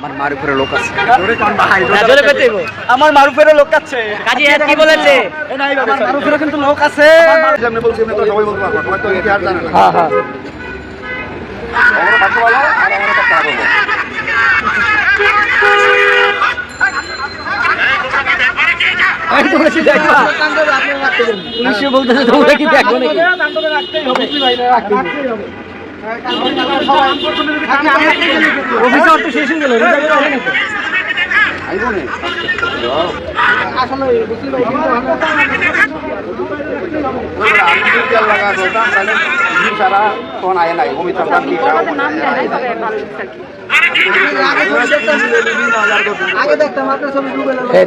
আমার মার উপরে লোক আছে হ্যাঁ। আমার মারুফের লোক আছে কাজী হায়াত কি বলেছে আমার মারুফের কিন্তু লোক আছে সামনে বলছি তো সবাই বলতে পারব তো ইতিহাস জানে না হ্যাঁ হ্যাঁ আমরা ভাগ্যবালা আর আমরা হব বলেছি দেখবা পুলিশে বলতেছে তোমরা কি দেখো নাকি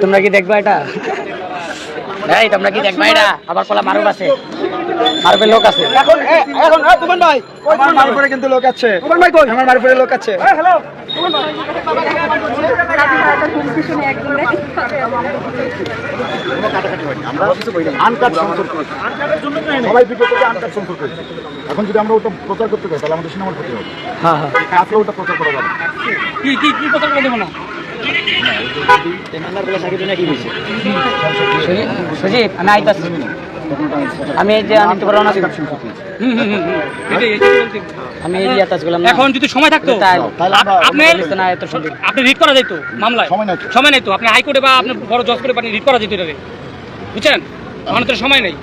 তোমরা কি দেখবা এটা? তোমরা কি দেখবা এটা? আবার কলা মারুফ আছে মারুফের লোক আছে। এখন এখন তুমান ভাই। আমার কিন্তু লোক আছে। তুমান ভাই কই? আমার লোক আছে। হ্যালো। করে করেছি এখন যদি আমরা ওটা প্রচার করতে যাই তাহলে আমাদের সিনেমার ক্ষতি হবে। হ্যাঁ হ্যাঁ। ওটা প্রচার করা যাবে কি কি কি কথা বলে দেবো না? সুজিত আমি আইতাছি। আমি এই যে আমি তো রওনা আমি এই আসলাম এখন যদি সময় থাকতো তাহলে আপনি না এত আপনি রিড করা যেত মামলায়? সময় নাই তো। সময় নাই তো। আপনি হাইকোর্টে বা আপনি বড় জজ করে আপনি রিড করা যেত এটাকে বুঝছেন? আমার তো সময় নেই।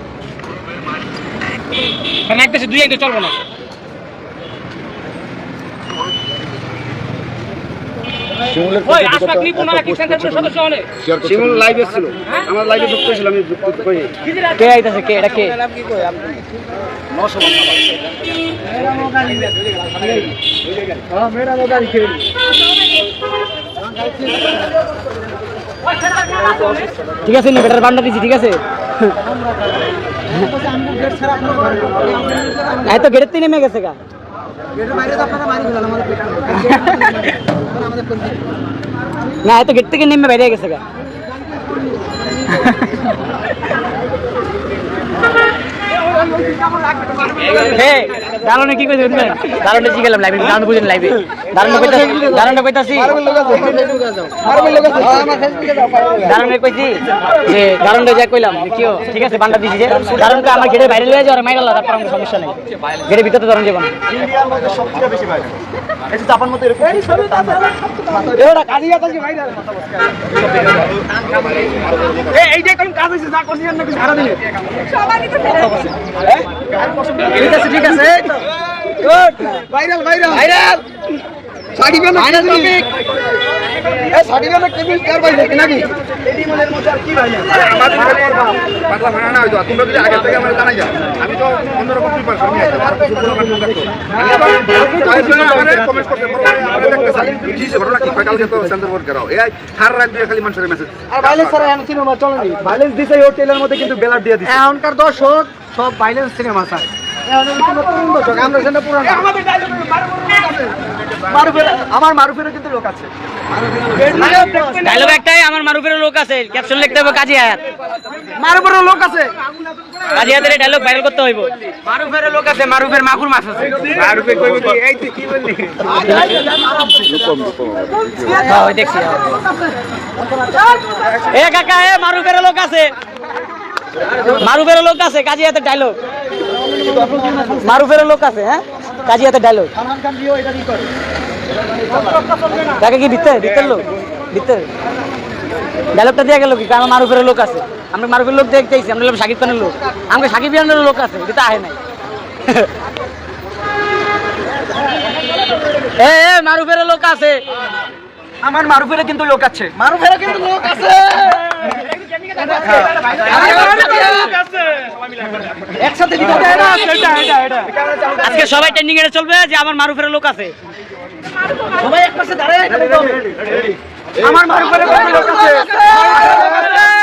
কারণ এক দেশে দুই এক চলবো না। ওই আশফাক নিপুণ আর কি সেন্টারের সদস্য অনেক। শিমুল লাইভে ছিল। আমার লাইভে যুক্ত ছিল আমি যুক্ত করি কে আইতাছে কে? এটা কে? ঠিক আছে না বেটার বান্ডা দিছি ঠিক আছে। এই তো গেটের থেকে নেমে গেছে গা। না এই তো গেট থেকে নেমে বেরিয়ে গেছে গা। হে দারুণে কি কইছে বুঝলেন? দারুণে জি গেলাম লাইভে দারুণ বুঝেন লাইভে দারুণে কইতাছি দারুণে কইতাছি। দারুণে কইছি যে দারুণে যা কইলাম কিও ঠিক আছে বান্ডা দিছি যে। দারুণকে আমার গেটে বাইরে লয়ে যাও আর মাইরালা তারপর আমার সমস্যা নেই। গেটের ভিতরে দারুণ যাব না। ইন্ডিয়ার মধ্যে সবথেকে বেশি বাইরে এই যে জাপান মধ্যে এরকম এরা কাজিয়া তাজি এ এই যে কোন কাজ হইছে যা করছি নাকি সারা দিন। ঠিক আছে ঠিক আছে ভাইরাল মধ্যে কিন্তু দিয়ে এখনকার দর্শক সব ভাইলেন্স সিনেমা চায়। এখন কিন্তু নতুন দর্শক আমরা সেটা পুরানো মারুফের আমার মারুফের কিন্তু লোক আছে ডায়লগ একটাই আমার মারুফের লোক আছে। ক্যাপশন লিখতে হবে কাজী আয়াত মারুফের লোক আছে। কাজী আয়াতের ডায়লগ ভাইরাল করতে হইব। মারুফের লোক আছে মারুফের মাগুর মাছ আছে। মারুফে কইব কি এই তুই কি বললি? হ্যাঁ দেখছি। এ কাকা এ মারুফের লোক আছে। মারুফের লোক আছে কাজী আয়াতের ডায়লগ। মারুফের লোক আছে হ্যাঁ? কাজী আয়াতের ডায়লগ। এটা কি ভিতরে? ভিতর লোক? ভিতরে। ডায়লগটা দিয়ে গেল কি? কারণ মারুফের লোক আছে। আমরা মারুফের লোক দেখতে চাইছি আমরা সাকিব খানের লোক। আমাকে সাকিব খানের লোক আছে এটা আহে নাই। এ মারুফের লোক আছে। আমার মারুফের কিন্তু লোক আছে। মারুফের কিন্তু লোক আছে। একসাথে দিতে হবে না এটা এটা এটা আজকে সবাই ট্রেন্ডিং এ চলবে যে আমার মারুফের লোক আছে সবাই এক পাশে দাঁড়ায় আমার মারুফের লোক আছে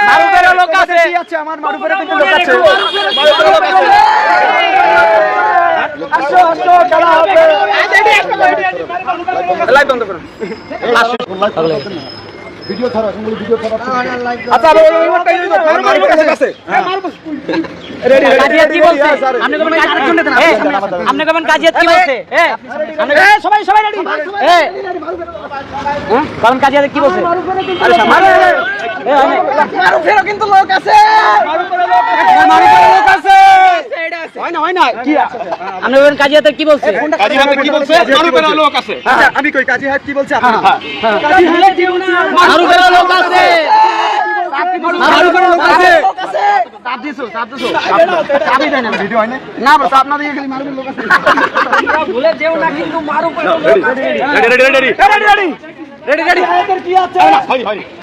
মারুফের লোক আছে আছে আমার মারুফের লোক আছে আসো আসো খেলা হবে লাইভ বন্ধ করুন আচ্ছা আরে ওই ওইটাই নিয়ে যাও আমার মারুফের লোক আছে কাজিয়াত কি বলছে আপনি কবেন কাজিয়াত এ, আপনি কবেন কাজিয়াত কি বলছে এ সবাই সবাই রেডি এ হ্যাঁ কবেন কাজিয়াত কি বলছে আরে মারো এ মারো ফেরো কিন্তু লোক আছে হয় না হয় না কি আছে আপনি কবেন কাজিয়াত কি বলছে? কাজী হাতে কি বলছে? মারুফের লোক আছে। আমি কই কাজী হাত কি বলছে আপনি? মারুফের লোক আছে। মারুফেরও লোক আছে। চাপ দিছো চাপ দিছো। চাপই দেয় না। ভিডিও না? না বস আপনাদের খালি মারুফের লোক আছে। ভুলে যেও না কিন্তু মারুফের লোক ready ready ready ready. Ready ready কি আছে?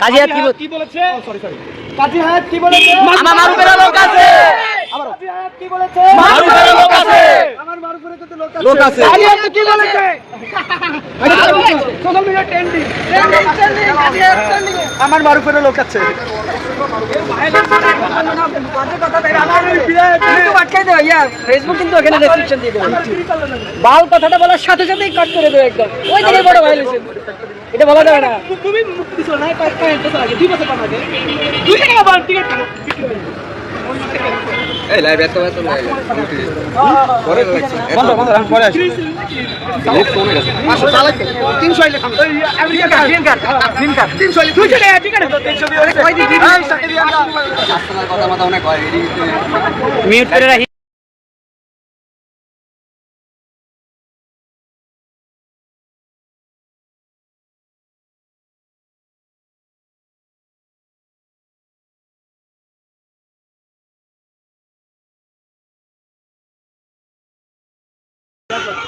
কাজিয়াত কি বলছে? কি বলেছে কাজী হাত কি বলেছে? আমার মারুফের লোক আছে। কাজী কি বলেছে লোক আছে আমার মারুফের কিন্তু লোক আছে লোক আছে কাজী কি বলেছে social media trending trending trending Kazi হাত ট্রেন্ডিং আমার মারুফের লোক আছে ফেসবুক কিন্তু ওখানে রেস্ট্রিকশন দিয়ে দেবে বাল কথাটা বলার সাথে সাথেই কাট করে দেবে একদম ওই দিকে বড় ভাইলেশন এটা বলা যাবে না তুমি মুক্তি না কয়েক বছর দুই বন্ধ বন্ধ পরে আসি। America card green card green card টাকা টিকিট তিনশো দিয়ে কয় দিন মিউট করে রাখি।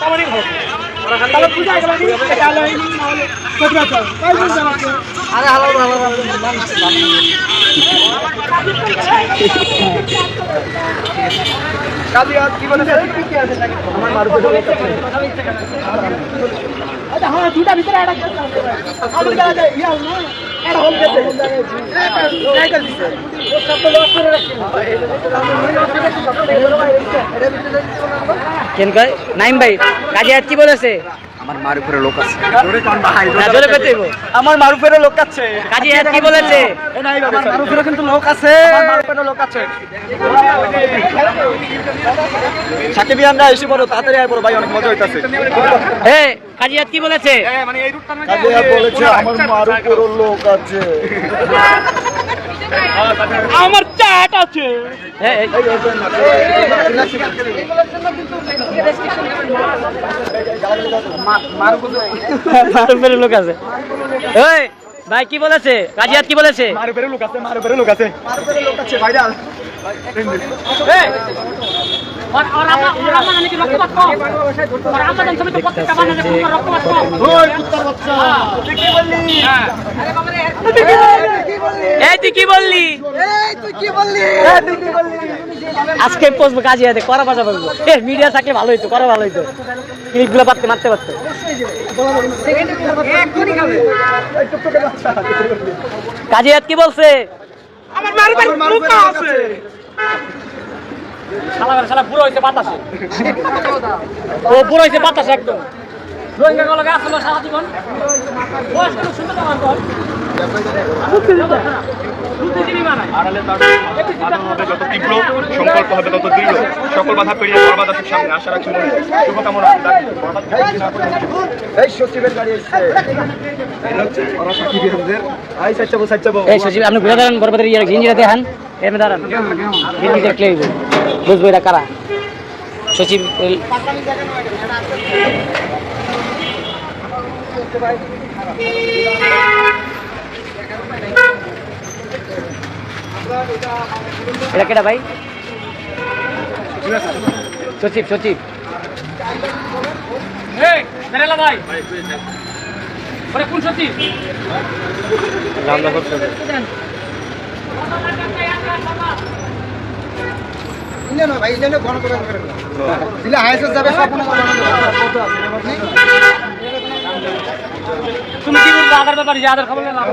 আরে হাত কি বলেছে আমার মারুফের লোক আছে আচ্ছা হ্যাঁ গেল যে ইয়া না এটা হোল গেছে ট্রাই করে দিছে সব তো লক করে রাখছে কেন কয়? নাইম ভাই কাজে আর কি বলেছে? আমার মারুফের লোক আছে। জোরে পেতে হইবো। আমার মারুফের লোক আছে। কাজী আর কি বলেছে? আমার মারুফের কিন্তু লোক আছে। আমার মারুফের লোক আছে। সাকিব ইয়ানরা এসে বলো তাড়াতাড়ি আয় বড় ভাই অনেক মজা হইতাছে। এ কাজী আর কি বলেছে? মানে এই রুটটা বলেছে আমার মারুফের লোক আছে। আমার চাট আছে। লোক আছে। ওই ভাই কি বলেছে? কাজিয়াত কি বলেছে? লোক আছে লোক আছে। লোক আছে ভাইরাল ওই কুত্তার বাচ্চা তুই কি বললি এই তুই কি বললি এই তুই কি বললি তুই কি বললি আজকে পৌঁছবো কাজী হাতে করা পাশা বলব। এ মিডিয়া থাকলে ভালো হইতো করা ভালো হইতো। ক্লিপগুলো পারতে মারতে পারতো। এই টুকটুকে বাচ্চা কাজী কি বলছে? আমার লোক আছে। শালা শালা হয়েছে বাতাসে। ও বুড়ো হয়েছে বাতাসে একদম। রোহিঙ্গা সারা জীবন? বয়স পর। যত তীব্র সংকল্প হবে তত দৃঢ়। সকল বাধা পেরিয়ে বরবাদ আসুক সামনে আশা রাখছি মনে শুভকামনা। এই সচিবের আপনি ঘুরে দাঁড়ান বরবাদের ইয়ে গিঞ্জিরা দেখান। এমনি দাঁড়ান। গিঞ্জি দেখলে হইব। বুঝব এটা কারা। সচিব এটা কেটা ভাই? সচিব সচিব। ভাই? কোন সচিব? ভাই ইন্ডিয়ান গণতন্ত্র করে দিলে হাইসে যাবে সব তুমি কি বলছো আধার ব্যাপারে যে আধার খবর নিলাম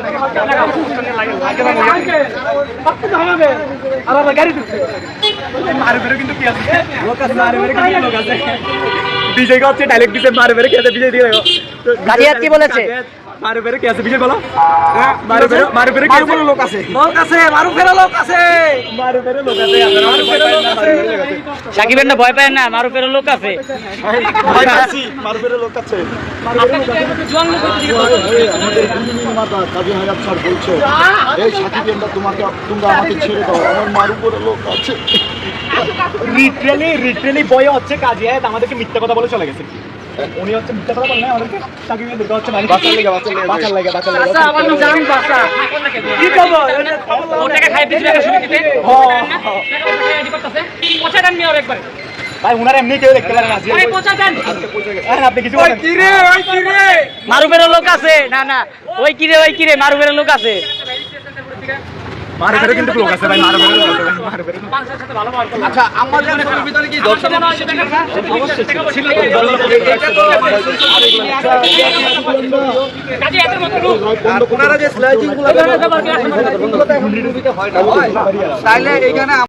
আর আমার গাড়ি ঢুকছে মারবেরে কিন্তু কি আছে? লোক আছে মারবেরে কিন্তু লোক আছে। বিজয় কে ডাইরেক্ট খেতে বিজয় দিয়ে কি বলেছে? মারুফের লোক আছে। লোক আছে মারুফের লোক আছে। মারুফের লোক আছে মারুফের লোক আছে। সাকিবের না ভয় পায় না মারুফের লোক আছে। ভয় পাচ্ছি মারুফের লোক আমাদেরকে মিথ্যা কথা বলে চলে গেছে। উনি হচ্ছে মিথ্যা কথা আমাদেরকে? সাকিব দুর্গা হচ্ছে বাঁচার লেগে বাঁচার লেগে বাঁচার লেগে আচ্ছা আমার নাম কি খবর? ও টাকা খাই দিছি টাকা শুনে দিতে। দেন একবার। ভাই উনার এমনি কেউ দেখতে পারে না আজকে ভাই পয়সা দেন। আপনি কিছু বলেন। কি রে ওই কি রে মারুফের লোক আছে। না না ওই কিরে ওই কিরে মারুফের লোক আছে। মার ফেরে কিন্তু লোক আছে ভাই মার ফেরে লোক আছে মার ফেরে মানুষের সাথে ভালো ব্যবহার করুন আচ্ছা ভিতরে কি দর্শক মনে কাজে এত মত লোক আপনারা যে স্লাইডিংগুলো তাইলে এইখানে